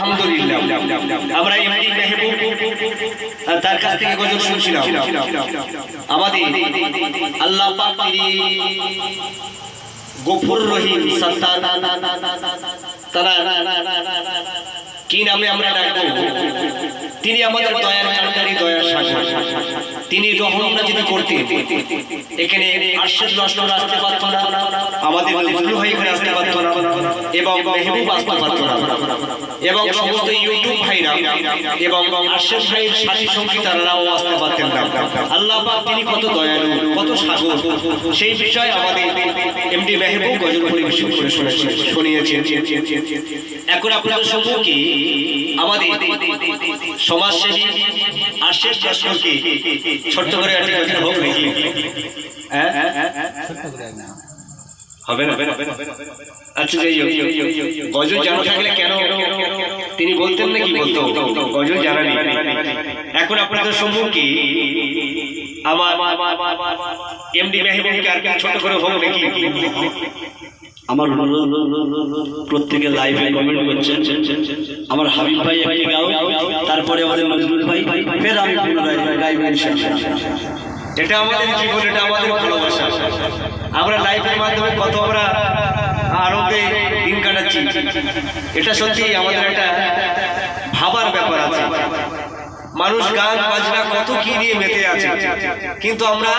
আমরা আহ, তার কাছ থেকে শুনছিলাম। আমাদের আল্লাহ তিনি গফুর রহিম কি নামে আমরা ডাকবো? তিনি আমাদের দয়ার তিনি রহমটা যদি করতেন এখানে লস্কর আসতে পারতো না আমাদের আসতে পারতো এবং মেহবুব পারতো এবং সমস্ত ইউটিউব ভাইরা এবং আশ্বাস ভাইয়ের আসতে পারতেন না। আল্লাহ তিনি কত দয়ালু, কত সাগর, সেই বিষয়ে আমাদের এমডি মেহবুব পরিবেশন করে শুনেছেন, শুনিয়েছেন। এখন আপনাদের সম্মুখে আমাদের সমাজসেবী আশিস লস্করকে ছোট্ট করে একটা হোক নাকি? হ্যাঁ? হবে না আচ্ছা যাই গজল জানা থাকলে কেন তিনি বলতেন না কি বলতো? গজল জানা নেই। এখন আপনাদের সম্মুখে আমার এমডি মেহবুবকে আর ছোট করে হোক নাকি? আমার প্রত্যেকে লাইভে কমেন্ট করছেন। আমার হাবিব ভাই গাও তারপরে আমাদের নজরুল ভাই, ফের আমি পুনরায় গাইব ইনশাআল্লাহ। এটা আমাদের জীবন, এটা আমাদের ভালোবাসা। আমরা লাইফের মাধ্যমে কত আমরা আনন্দে দিন কাটাচ্ছি। এটা সত্যি আমাদের একটা ভাবার ব্যাপার আছে। মানুষ গান, বাজনা, কত কি নিয়ে মেতে আছে। কিন্তু আমরা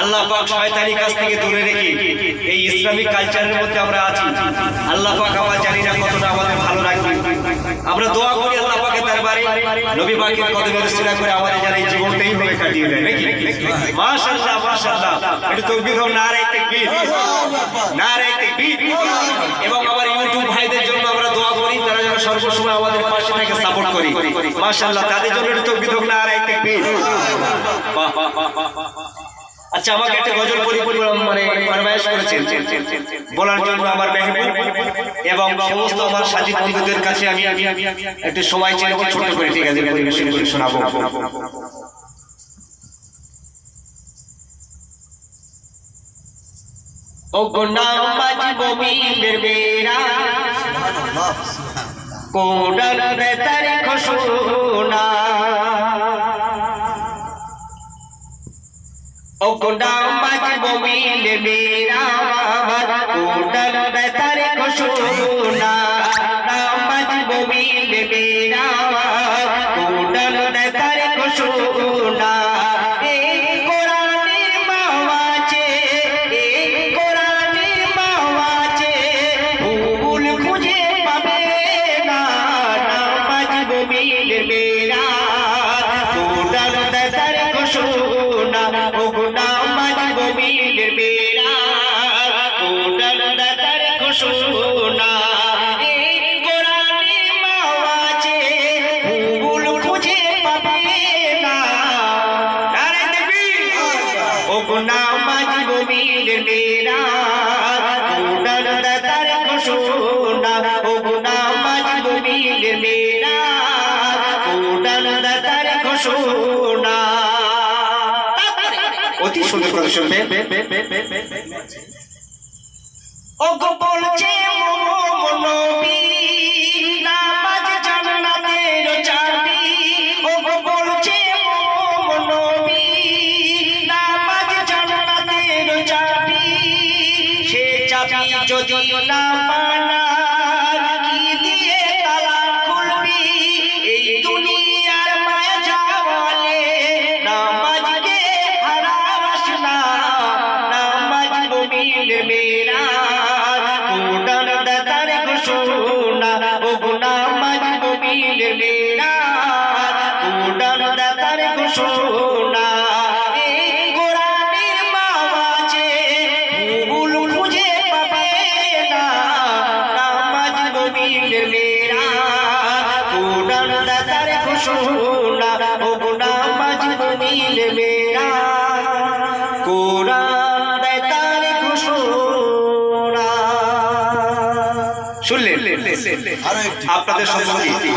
আল্লাহ পাক শয়তানি কাছ থেকে দূরে রেখে এই ইসলামিক কালচারের মধ্যে আমরা আছি। আল্লাহ পাক আমরা জানি না কতটা আমাদের ভালো রাখবে আমরা দোয়া করি আল্লাহ পাকের দরবারে নবী পাকের কদমে রসিলা করে আমাদের যেন এই জীবনটাই ভাবে কাটিয়ে দেয় নাকি মাশাআল্লাহ মাশাআল্লাহ। একটু তাকবীর হোক নারে তাকবীর। নারে তাকবীর। এবং আমার ইউটিউব ভাইদের জন্য আমরা দোয়া করি তারা যেন সর্বসময় আমাদের পাশে থেকে সাপোর্ট করি। মাশাআল্লাহ তাদের জন্য একটু তাকবীর হোক নারে তাকবীর। বাহ বাহ বাহ বাহ। আচ্ছা আমাকে একটা গজল মানে ফরমায়েশ করেছেন। বলার জন্য আমার মেহবুব এবং সমস্ত আমার সাথী বন্ধুদের কাছে আমি একটু সময় ছোট্ট করে ঠিক আছে পরিবেশন করে শোনাবো। ও গোন্ডা বাজিব মিলের বেড়া। কোডার বেতার খসুনা Kundam Bajibomi Nibiravar Kundam মেরা কুডার দাতার খুশুনা ও গুনা মাজিব মিলের মেরা দাতার খুশুনা অতি সুন্দর করে শুনবে। ও গো বলছে মনোবী যদি না পানা কি দিয়ে তালা খুলবি? এই দুনিয়ার মায়া জাওয়ালে নামাজকে হারাস না। নামাজ মুমিনের মেরা। কোডার দাতার ঘোষণা, ও নামাজ মুমিনের মেরা। কোডার দাতার ঘোষণা। দাতার ঘোষণা ও নামাজ মুমিনের মেরা। কোরআন দেয় তার ঘোষণা। শুনলেন? আপনাদের সম্মুখে